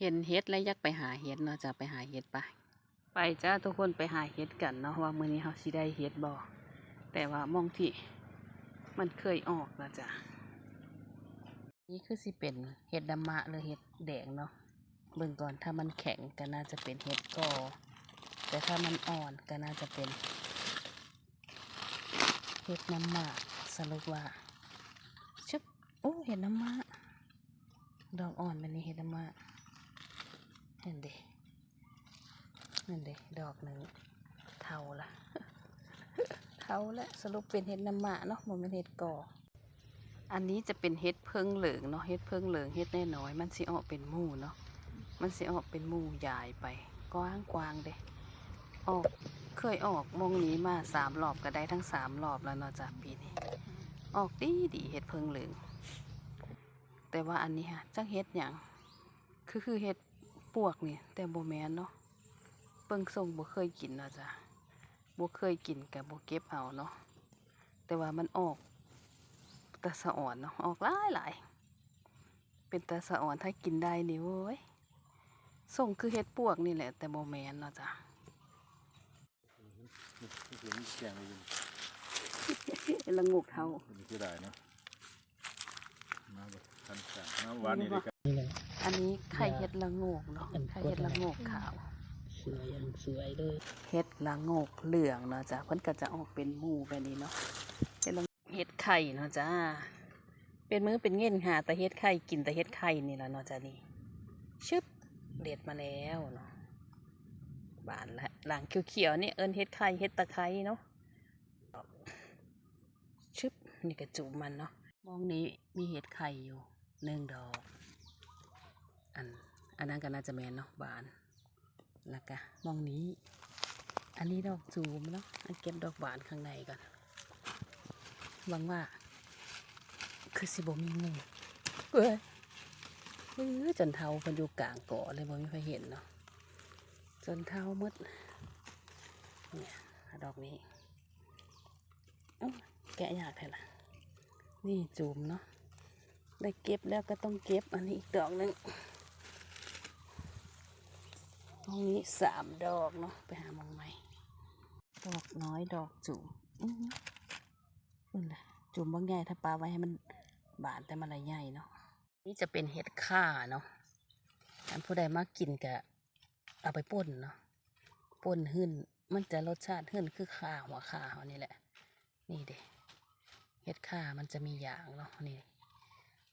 เห็นเฮ็ดแล้วอยากไปหาเฮ็ดเนาะจะไปหาเฮ็ดปะไปจ้าทุกคนไปหาเฮ็ดกันเนาะว่ามื้อนี้เฮาสิได้เฮ็ดบ่แต่ว่ามองที่มันเคยออกแล้วจ้ะนี่คือสิเป็นเฮ็ดดำมะหรือเฮ็ดแดงเนาะเบิ่งก่อนถ้ามันแข็งก็น่าจะเป็นเฮ็ดกอแต่ถ้ามันอ่อนก็น่าจะเป็นเฮ็ดน้ำมากสรุปว่าชึบโอ้เห็ดน้ำมะดอกอ่อนแบบนี้เห็ดน้ำมะ เห็นดินั่นดิดอกหนึ่งเทาละเทาละสรุปเป็นเห็ดน้ำหมาเนาะมันเป็นเห็ดกออันนี้จะเป็นเห็ดเพิงเหลืองเนาะเห็ดเพิงเหลืองเห็ดน้อยมันสิออกเป็นมู่เนาะมันสิออกเป็นมู่ใหญ่ไปกว้างกว้างเด้ออกเคยออกมองนี้มาสามรอบก็ได้ทั้งสามรอบแล้วเนาะจากปีนี้ออกดีดีเห็ดเพิงเหลืองแต่ว่าอันนี้ฮะจังเห็ดอย่างคือคือเห็ด ปวกนี่แต่โบแมนเนาะเบิ่งทรงบ่เคยกินเนาะจ้ะบ่เคยกินกับบ่เก็บเอาเนาะแต่ว่ามันออกตาสะอ่อนเนาะออกหลายหลายเป็นตาสะอ่อนถ้ากินได้นี่เว้ยทรงคือเฮ็ดปวกนี่แหละ แต่โบแมนเนาะจ้ะนี่คือมันแกงเลยละงกเท่ามันคือได้เนาะน้ำแบบทันแสงน้ำหวานนี่ดีกันนี่แหละ อันนี้ไข่เฮ็ดละโงกเนาะไข่เฮ็ดละโงกขาว สวยอันสวยเลยเฮ็ดละโงกเหลืองเนาะจ้ะเพิ่นก็จะออกเป็นหมู่แบบนี้เนาะเฮ็ดละเฮ็ดไข่เนาะจ้าเป็นมื้อเป็นเงินหาแต่เฮ็ดไข่กินแต่เฮ็ดไข่นี่ล่ะเนาะจ้ะนี่ชึบเด็ดมาแล้วเนาะบานละหลังเขียวๆนี่เอิ้นเฮ็ดไข่เฮ็ดตะไคร้เนาะชึบนี่ก็จุ่มมันเนาะมองนี้มีเห็ดไข่อยู่หนึ่งดอก อันอันนั้นก็น่าจะแมนเนาะบาน แล้วก็มองนี้ อันนี้ดอกจูมเนาะอันเก็บดอกบานข้างในก่อนหวังว่า คือสิบมีงูเอ้ยเอ้ยจนเทาเพันอยู่กลางเกาะเลยบ่มีใครเห็นเนาะจนเทาหมดเนี่ยดอกนี้อ้าแกะยากแท้ละนี่จูมเนาะได้เก็บแล้วก็ต้องเก็บอันนี้อีกดอกหนึง ห้องนี้สามดอกเนาะไปหามองใหม่ดอกน้อยดอกจุ่มอื้อจุ่มบางใหญ่ถ้าปลาไว้ให้มันบานแต่มันอะไรใหญ่เนาะนี่จะเป็นเห็ดข่าเนาะท่านผู้ใดมากินกะเอาไปป่นเนาะป่นหึ่นมันจะรสชาติหึ่นคือข่าหัวข่าเขานี่แหละ นี่เด้เห็ดข่ามันจะมีอย่างเนาะนี่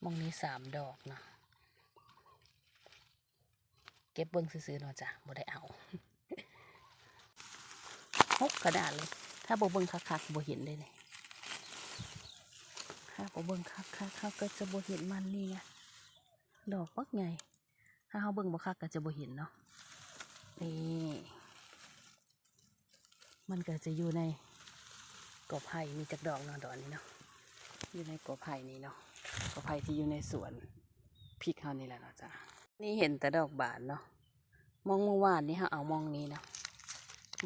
มองนี้สามดอกเนาะ เก็บเบิ้งซื้อๆเนาะจ้ะบ่ได้เอาหกกระดาษเลย ถ้าบ่เบิ้งคักๆบ่เห็นเลยเนี่ยถ้าบ่เบิ้งคักๆเขาก็จะบ่เห็นมันนี่ไงดอกปักไงถ้าเขาเบิ้งบ่คักก็จะบ่เห็นเนาะนี่มันก็จะอยู่ในกอไผ่มีจักดอกเนาะดอกนี้เนาะอยู่ในกอไผ่นี่เนาะกอไผ่ที่อยู่ในสวนพริกเขานี่แหละเนาะจ้ะ นี่เห็นแต่ดอกบานเนาะมองเมื่อวานนี้เขาเอามองนี้เนาะ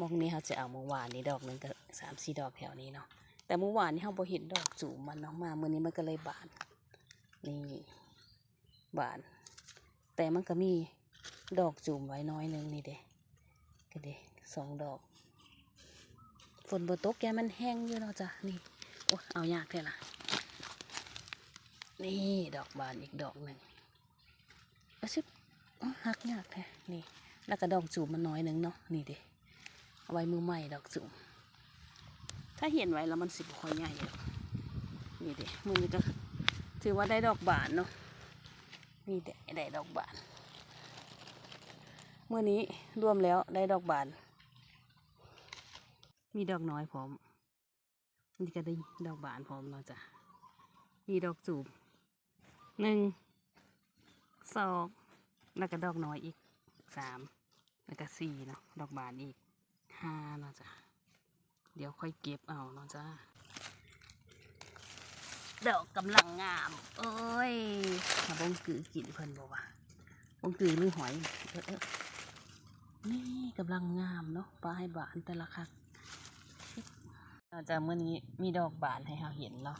มองนี้เขาจะเอาเมื่อวานนี้ดอกหนึ่งก็สามสี่ดอกแถวนี้เนาะแต่เมื่อวานนี้เขาบ่เห็นดอกจูมมันเนาะมาเมื่อนี้มันก็เลยบาน นี่บาน แต่มันก็มีดอกจูมไว้น้อยหนึงนี่เด้ก็เด้สองดอก ฝนบตกแกมันแห้งอยู่เนาะจ้ะนี่โอ้เอายากแค่ละนี่ดอกบานอีกดอกหนึ่ง อาชิบหักยากแท้นี่ แล้วก็ดอกจูบมันน้อยหนึ่งเนาะนี่เดิเอาไว้มือใหม่ดอกจูบถ้าเห็นไว้แล้วมันสิบคอยใหญ่หรอกนี่เดิมือนี้ก็ถือว่าได้ดอกบานเนาะนี่เด้ได้ดอกบานเมื่อนี้รวมแล้วได้ดอกบาน มีดอกน้อยพร้อมนี่ก็ได้ดอกบานพร้อมเนาจะนี่ดอกจูบหนึ่ง สองแล้วก็ดอกน้อยอีกสามแล้วก็สี่เนาะดอกบานอีกห้าเนาะจ้ะเดี๋ยวค่อยเก็บเอาเนาะจ้าดอกกำลังงาม เอ้ยมาบงกือกินเพิ่นบอกว่าบงกือหรือหอยเออเออนี่กำลังงามเนาะปลายบานแต่ละคักเราจะเมื่อนี้มีดอกบานให้เราเห็นเนาะ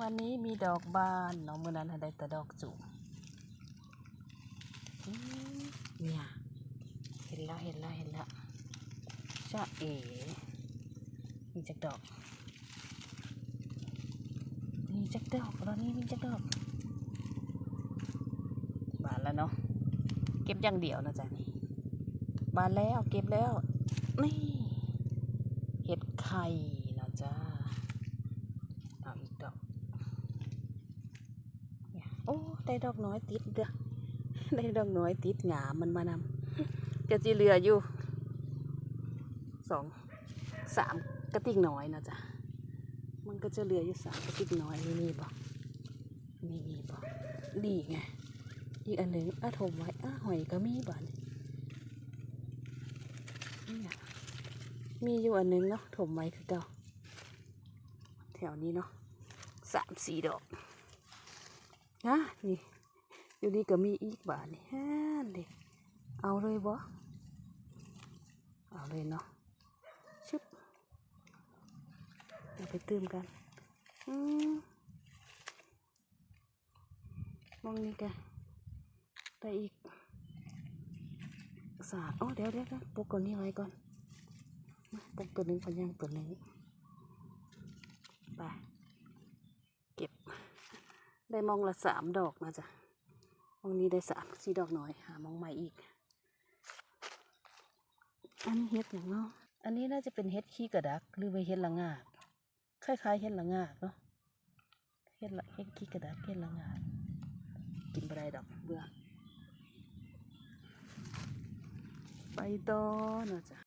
วันนี้มีดอกบานเนาะเมื่อนั้นเราได้แต่ดอกจุ กอืมเห็นแล้วเห็นแล้วจ้าเอ๋มีจักดอก มีจักดอกตอนนี้มีจักดอกบานแล้วเนาะ เก็บอย่างเดียวนะจ๊ะนี่บานแล้วเก็บแล้ว นี่เห็ดไข่นะจ๊ะเอาอีกดอกเนี่ยโอ้ ได้ดอกน้อยติดเด้อ ได้ดอกน้อยติดหงามมันมานำก็จีเหลืออยู่สองสามกระติกน้อยนะจ๊ะมันก็จะเหลืออยู่สามกระติกน้อยนี่มีบอกมีมีบอกดีไงอีกอันหนึ่งอาถมไว้อาหอยก็มีบ่เนี่ยมีอยู่อันหนึงเนาะถมไว้คือเก่าแถวนี้เนาะสามสี่ดอกนะนี่ อยู่นี่ก็มีอีกบ่านี่ฮ่าเด็กเอาเลยบ่เอาเลยเนาะชึบเดี๋ยวไปตื่มกันอืมมองนี่กันได้อีกสาอ๋อเดี๋ยวเดี๋ยวเดี๋ยวปกก่อนนี้ไว้ก่อนมาปกตัวหนึ่งพยังตัวหนึ่งไปเก็บ ได้มองละสามดอกนะจ๊ะ มองนี้ได้สามสี่ดอกหน่อย หามองใหม่อีก อันนี้เฮ็ดอย่างเนาะ อันนี้น่าจะเป็นเฮ็ดขี้กระดัก หรือว่าเฮ็ดละงากคล้ายๆเฮ็ดละงาเนาะ เฮ็ดละเฮ็ดขี้กระดักเฮ็ดละงากกินบ่ได้ดอกเบื่อไปต่อเนาะจ้ะ